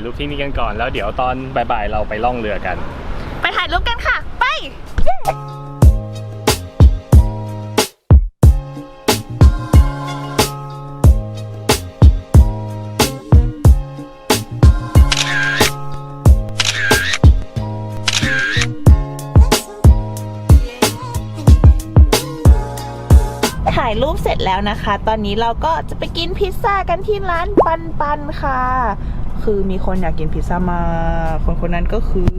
ามาถ่ายรูปที่นี่กันก่อน แล้วเดี๋ยวตอนบ่ายๆเราไปล่องเรือกัน ไปถ่ายรูปกันค่ะ ไป ถ่ายรูปเสร็จแล้วนะคะ ตอนนี้เราก็จะไปกินพิซซ่ากันที่ร้านปันปันค่ะ คือมีคนอยากกินพิซซ่ามา คนคนนั้นก็คือ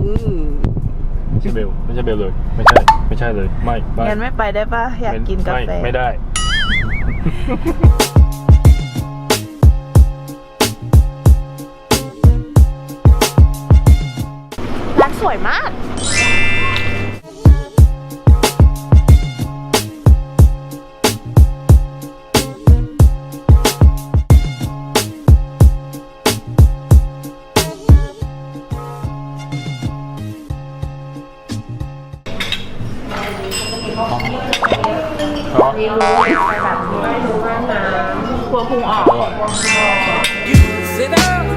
ไม่ใช่เบลไม่ใช่เบลเลย ไม่ใช่ ไม่ใช่เลย ไม่ไม่งั้นไม่ไปได้ปะอยากกินกาแฟไม่ไม่ได้ ร้านสวยมาก เพราะกลัวพุงออกอร่อย You sit up,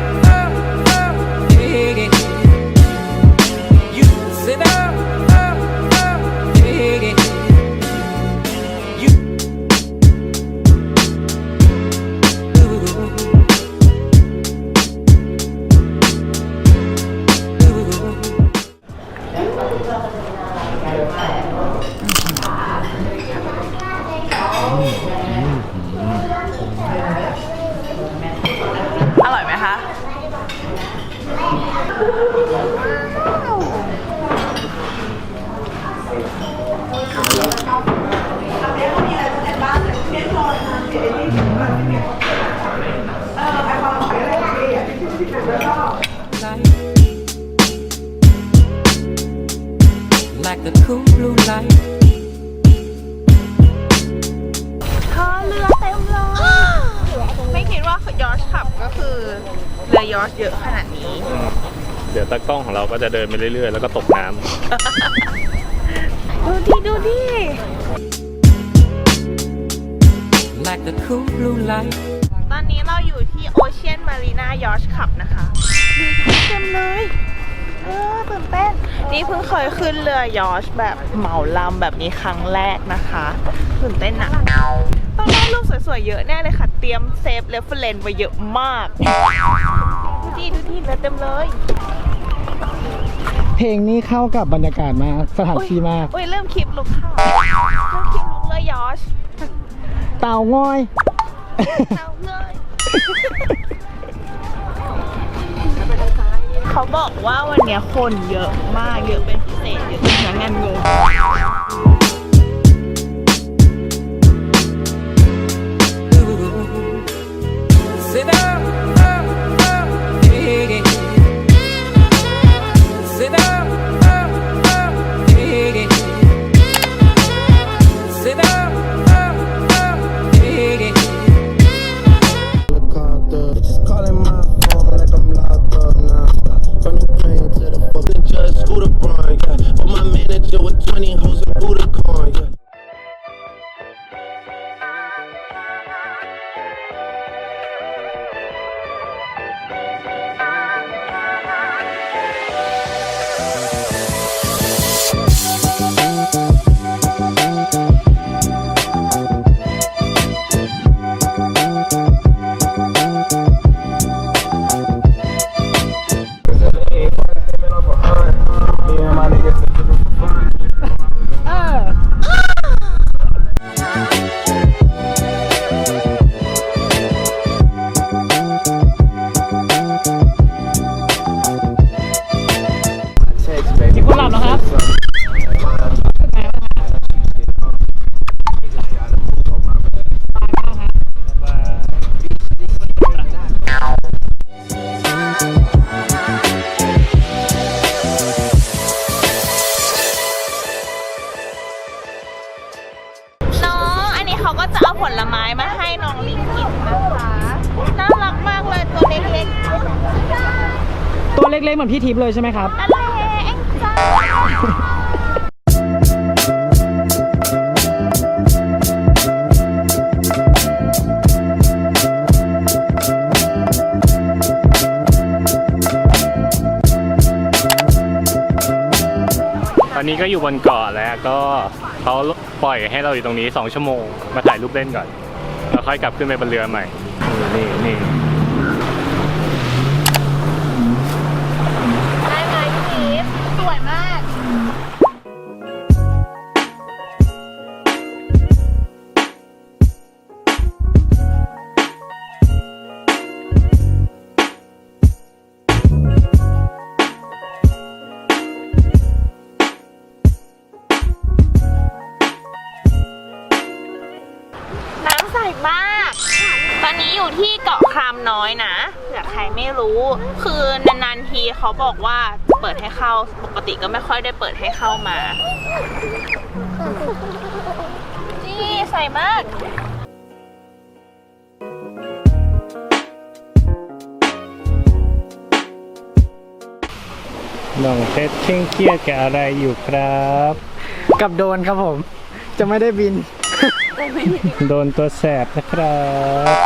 Like the cool blue light. ท่อเรือเต็มเลย ไม่คิดว่ายอชขับก็คือเรือยอชเยอะขนาดนี้ เดี๋ยวตากล้องของเราก็จะเดินไปเรื่อยๆ แล้วก็ตกน้ำ ดูดิ ดูดิ Like the cool blue light. ตอนนี้เราอยู่ที่โอเชียนมารีนายอชขับนะคะเรือยอชเต็มเลย เออตื่นเต้น นี่เพิ่งเคยขึ้นเรือยอชแบบเหมาลำแบบนี้ครั้งแรกนะคะตื่นเต้นอะต้องได้รูปสวยๆเยอะแน่เลยค่ะ เตรียมเซฟเรฟเฟรนไว้เยอะมาก ดูดิดูดิเรือเต็มเลย เพลงนี้เข้ากับบรรยากาศมากสถานที่มาก อุ้ยเริ่มคลิปลุกค่ะเริ่มคลิปลุกเรือยอชเต่างอยเอาเลยเขาบอกว่าวันเนี้ยคนเยอะมากเยอะเป็นพิเศษเยอะจนพนักงานงง calling my phone like I'm locked up now. From the plane to the fucking judge, Scooter Braun, yeah. But my manager with 20 hoes and Budokan, เหมือนพี่ทิพย์เลยใช่ไหมครับตอนนี้ก็อยู่บนเกาะแล้วก็เขาปล่อยให้เราอยู่ตรงนี้ 2 ชั่วโมง มาถ่ายรูปเล่นก่อน แล้วค่อยกลับขึ้นไปบนเรือใหม่ นี่นี่ น้อยนะเผื่อใครไม่รู้ คือนานๆทีเขาบอกว่าเปิดให้เข้าปกติก็ไม่ค่อยได้เปิดให้เข้ามานี่ใสมากน้องเพชรเคร่งเครียดกับอะไรอยู่ครับ กับโดนครับผม จะไม่ได้บิน โดนตัวแสบนะครับ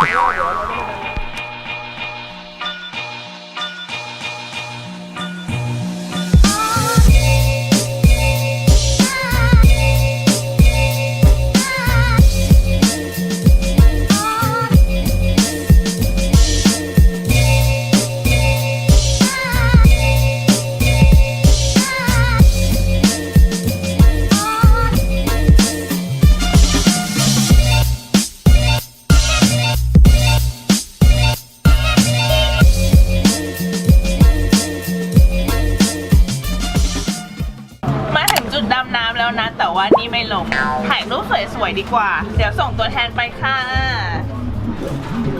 ดีกว่า เดี๋ยวส่งตัวแทนไปค่ะ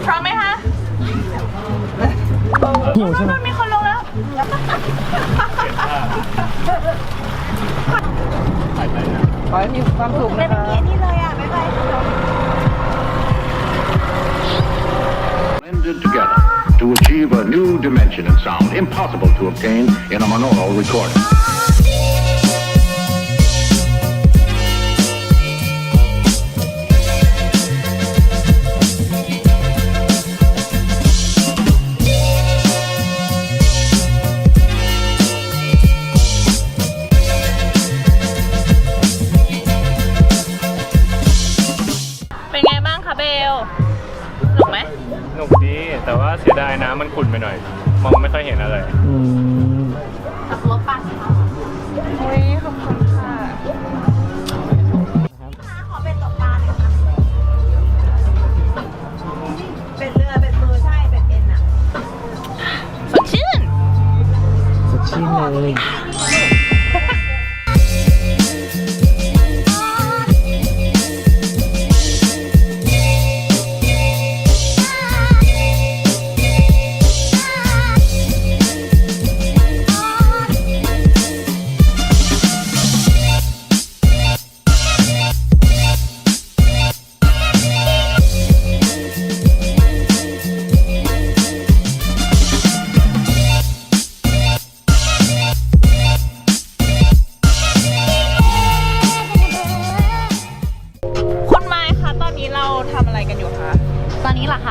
พร้อมไหมคะหิวใช่ไหมมันมีคนลงแล้ว ขอให้มีความสุขนะครันี่เลยอะ บ๊ายบาย blended together to achieve a new dimension in sound impossible to obtain in a monaural recording. น้ำมันขุ่นไปหน่อย มองไม่ค่อยเห็นอะไร อืม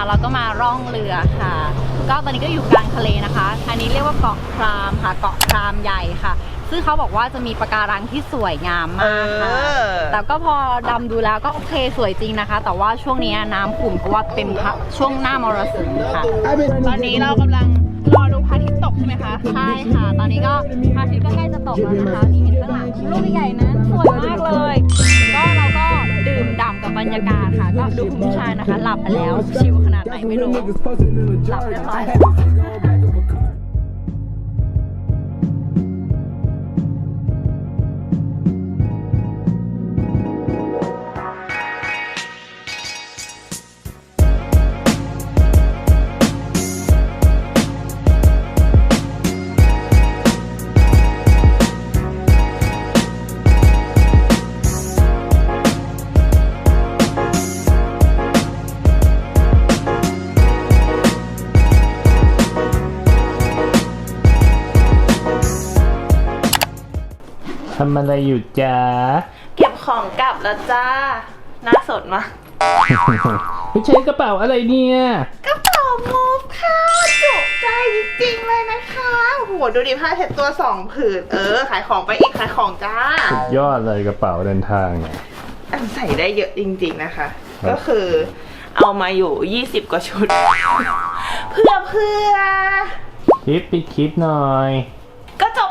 เราก็มาร่องเรือค่ะ ก็ตอนนี้ก็อยู่กลางทะเลนะคะ อันนี้เรียกว่าเกาะครามค่ะ เกาะครามใหญ่ค่ะ ซึ่งเขาบอกว่าจะมีปะการังที่สวยงามมากค่ะ เออ แต่ก็พอดำดูแล้วก็โอเคสวยจริงนะคะ แต่ว่าช่วงนี้น้ำขุ่นเพราะว่าเป็นพระช่วงหน้ามรสุมค่ะ ตอนนี้เรากำลังรอดูพระอาทิตย์ตกใช่ไหมคะ ใช่ค่ะ ตอนนี้ก็พระอาทิตย์ก็ใกล้จะตกแล้วนะคะนี่เห็นข้างหลังลูกใหญ่ๆนะสวยมากเลย ก็เราก็ดื่มด่ำกับบรรยากาศค่ะ ก็ดูคุณผู้ชายนะคะ หลับไปแล้วชิลขนาด ไหนไม่รู้หลับเรียบร้อยแล้ว ทำอะไรอยู่จ๊ะเก็บของกลับแล้วจ้าน่าสดมากไม่ใช่กระเป๋าอะไรเนี่ย กระเป๋ามูฟค่ะจุใจจริงๆเลยนะคะโอ้โหดูดิผ้าเช็ดตัวสองผืนเออ ขายของไปอีกขายของจ้ายอดเลยกระเป๋าเดินทางเนี่ยอันใส่ได้เยอะจริงๆนะคะครับก็คือเอามาอยู่ 20 กว่าชุด เพื่อเพื่อ คลิปปิดคลิปหน่อยก็จบ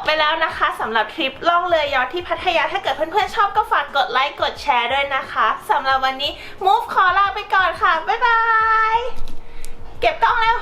ไปแล้วนะคะสำหรับทริปล่องเรือยอทที่พัทยาถ้าเกิดเพื่อนๆชอบก็ฝากกดไลค์กดแชร์ด้วยนะคะสำหรับวันนี้ Move ขอลาไปก่อนค่ะ บ๊ายบาย เก็บกล้องแล้ว